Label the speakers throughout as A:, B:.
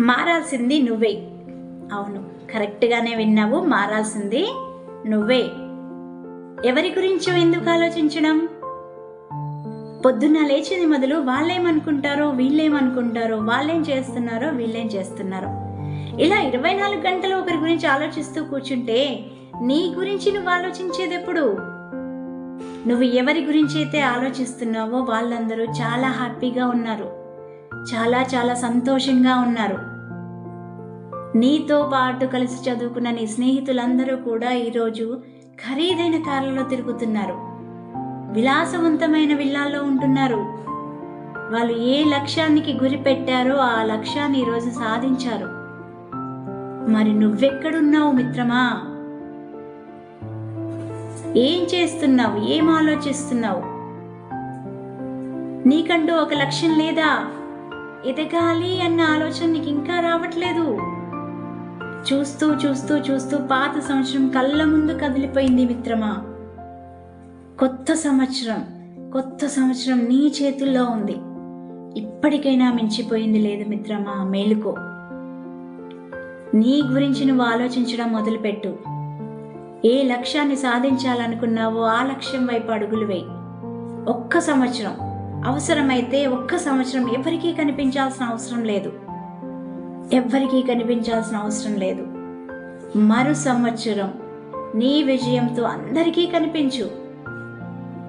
A: మారాల్సింది నువ్వే. అవును కరెక్ట్గానే విన్నావు. మారాల్సింది నువ్వే. ఎవరి గురించి ఎందుకు ఆలోచించడం? పొద్దున్న లేచింది మొదలు వాళ్ళేమనుకుంటారో వీళ్ళేమనుకుంటారో వాళ్ళేం చేస్తున్నారో వీళ్ళేం చేస్తున్నారో. ఇలా ఇరవై నాలుగు గంటలు ఒకరి గురించి ఆలోచిస్తూ కూర్చుంటే నీ గురించి నువ్వు ఆలోచించేది ఎప్పుడు? నువ్వు ఎవరి గురించి అయితే ఆలోచిస్తున్నావో వాళ్ళందరూ చాలా హ్యాపీగా ఉన్నారు. చాలా చాలా సంతోషంగా ఉన్నారు. నీతో పాటు కలిసి చదువుకున్న నీ స్నేహితులందరూ కూడా ఈరోజు ఖరీదైన కార్లలో తిరుగుతున్నారు. విలాసవంతమైన విల్లాల్లో ఉంటున్నారు. వాళ్ళు ఏ లక్ష్యానికి గురి పెట్టారో ఆ లక్ష్యాన్ని ఈరోజు సాధించారు. మరి నువ్వెక్కడున్నావు మిత్రమా? ఏం చేస్తున్నావు? ఏం ఆలోచిస్తున్నావు? నీకంటూ ఒక లక్ష్యం లేదా? ఎదగాలి అన్న ఆలోచన నీకు ఇంకా రావట్లేదు. చూస్తూ చూస్తూ చూస్తూ పాత సంవత్సరం కళ్ళ ముందు కదిలిపోయింది మిత్రమా. కొత్త సంవత్సరం కొత్త సంవత్సరం నీ చేతుల్లో ఉంది. ఇప్పటికైనా మించిపోయింది లేదు మిత్రమా మేలుకో. నీ గురించి నువ్వు ఆలోచించడం మొదలుపెట్టు. ఏ లక్ష్యాన్ని సాధించాలనుకున్నావో ఆ లక్ష్యం వైపు అడుగులు వేయి. ఒక్క సంవత్సరం అవసరమైతే ఒక్క సంవత్సరం ఎవరికీ కనిపించాల్సిన అవసరం లేదు. ఎవ్వరికీ కనిపించాల్సిన అవసరం లేదు. మరు సంవత్సరం నీ విజయంతో అందరికీ కనిపించు.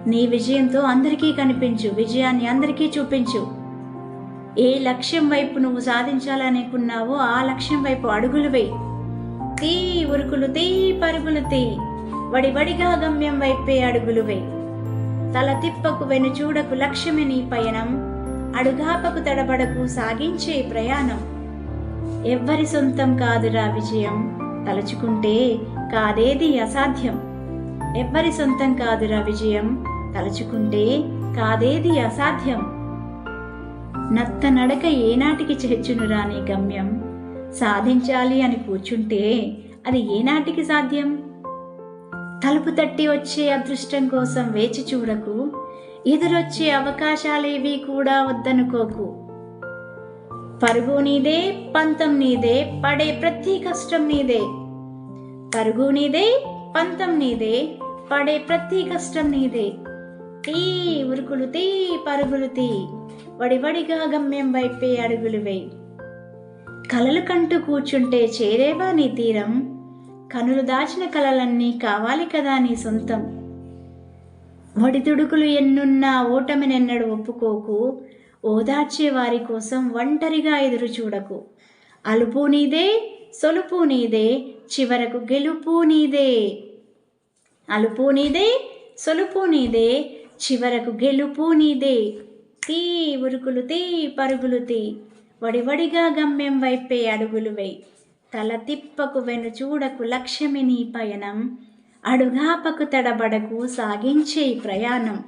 A: నీ విజయంతో అందరికీ కనిపించు. విజయాన్ని అందరికీ చూపించు. ఏ లక్ష్యం వైపు నువ్వు సాధించాలనుకున్నావో ఆ లక్ష్యం వైపు అడుగులు వేయి. తీ ఉరుకులు తీ పరుగులు తీ. వడి వడిగా గమ్యం వైపే అడుగులు వేయి. తల తిప్పకు వెనుచూడకు నీ పయనం. అడుగాపకు తడబడకు సాగించే ప్రయాణం. ఎవ్వరి సొంతం కాదురా విజయం. తలుచుకుంటే కాదేది అసాధ్యం. ఎవ్వరి సొంతం కాదురా విజయం. తలుచుకుంటే కాదేది అసాధ్యం. నత్త నడక ఏనాటికి చేర్చునురా నీ గమ్యం. సాధించాలి అని కూర్చుంటే అది ఏనాటికి సాధ్యం? తలుపు తట్టి వచ్చే అదృష్టం కోసం వేచి చూడకు. ఎదురొచ్చే అవకాశాలేవి కూడా వద్దనుకోకు. పరుగు నీదే పంతం నీదే పడే ప్రతి కష్టం నీదే. పరుగు నీదే పంతం నీదే పడే ప్రతి కష్టం నీదే. తీ ఉరుకులు తీ పరుగులు తీ. వడివడిగా గమ్యం వైపే అడుగులు వేయి. కలలు కంటూ కూర్చుంటే చేరేవా నీ తీరం? కనులు దాచిన కలలన్నీ కావాలి కదా నీ సొంతం. ఒడిదుడుకులు ఎన్నున్నా ఓటమినెన్నడు ఒప్పుకోకు. ఓదార్చే వారి కోసం ఒంటరిగా ఎదురు చూడకు. అలుపు నీదే సొలుపు నీదే చివరకు గెలుపు నీదే. అలుపు నీదే సొలుపు నీదే చివరకు గెలుపు నీదే. తీ ఉరుకులు తీ పరుగులు తీ. వడివడిగా గమ్యం వైపే అడుగులు వేయి. తల తిప్పకు వెను చూడకు లక్ష్యమి నీ పయనం. అడుగాపకు తడబడకు సాగించే ప్రయాణం.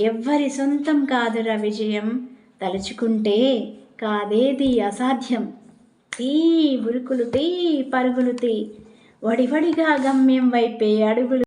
A: ఎవ్వరి సొంతం కాదురా విజయం తలుచుకుంటే కాదేది అసాధ్యం. తీ ఉరుకులు తీ పరుగులు తీ. వడివడిగా గమ్యం వైపే అడుగులు